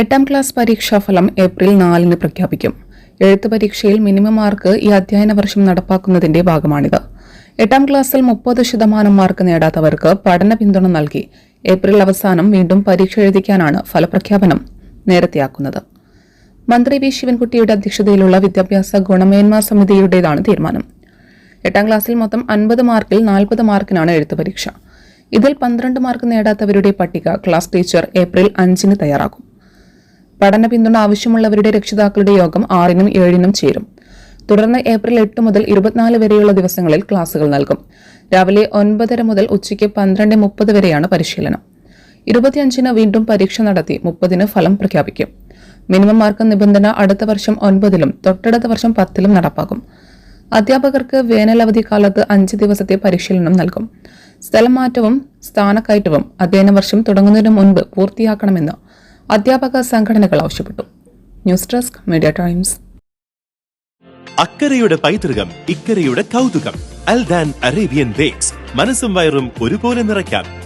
എട്ടാം ക്ലാസ് പരീക്ഷാഫലം ഏപ്രിൽ നാലിന് പ്രഖ്യാപിക്കും. എഴുത്ത് പരീക്ഷയിൽ മിനിമം മാർക്ക് ഈ അധ്യയന വർഷം നടപ്പാക്കുന്നതിന്റെ ഭാഗമാണിത്. എട്ടാം ക്ലാസ്സിൽ മുപ്പത് ശതമാനം മാർക്ക് നേടാത്തവർക്ക് പഠന പിന്തുണ നൽകി ഏപ്രിൽ അവസാനം വീണ്ടും പരീക്ഷ എഴുതിക്കാനാണ് ഫലപ്രഖ്യാപനം നേരത്തെയാക്കുന്നത്. മന്ത്രി വി ശിവൻകുട്ടിയുടെ അധ്യക്ഷതയിലുള്ള വിദ്യാഭ്യാസ ഗുണമേന്മ സമിതിയുടേതാണ് തീരുമാനം. എട്ടാം ക്ലാസ്സിൽ മൊത്തം അൻപത് മാർക്കിൽ നാൽപ്പത് മാർക്കിനാണ് എഴുത്ത് പരീക്ഷ. ഇതിൽ പന്ത്രണ്ട് മാർക്ക് നേടാത്തവരുടെ പട്ടിക ക്ലാസ് ടീച്ചർ ഏപ്രിൽ അഞ്ചിന് തയ്യാറാക്കും. പഠന പിന്തുണ ആവശ്യമുള്ളവരുടെ രക്ഷിതാക്കളുടെ യോഗം ആറിനും ഏഴിനും ചേരും. തുടർന്ന് ഏപ്രിൽ എട്ട് മുതൽ ഇരുപത്തിനാല് വരെയുള്ള ദിവസങ്ങളിൽ ക്ലാസുകൾ നൽകും. രാവിലെ ഒൻപതര മുതൽ ഉച്ചയ്ക്ക് പന്ത്രണ്ട് മുപ്പത് വരെയാണ് പരിശീലനം. ഇരുപത്തിയഞ്ചിന് വീണ്ടും പരീക്ഷ നടത്തി മുപ്പതിന് ഫലം പ്രഖ്യാപിക്കും. മിനിമം മാർക്ക് നിബന്ധന അടുത്ത വർഷം ഒൻപതിലും തൊട്ടടുത്ത വർഷം പത്തിലും നടപ്പാക്കും. അധ്യാപകർക്ക് വേനൽ അവധി കാലത്ത് അഞ്ച് ദിവസത്തെ പരിശീലനം നൽകും. സ്ഥലം മാറ്റവും സ്ഥാനക്കയറ്റവും അധ്യയന വർഷം തുടങ്ങുന്നതിന് മുൻപ് പൂർത്തിയാക്കണമെന്ന് അധ്യാപക സംഘടനകൾ ആവശ്യപ്പെട്ടു. News desk media times. അക്കരയുടെ പൈതൃകം ഇക്കരയുടെ കൗതുകം. അൽദാൻ അറേബ്യൻ ബേക്സ്. മനസ്സും വയറും ഒരുപോലെ നിറയ്ക്കാം.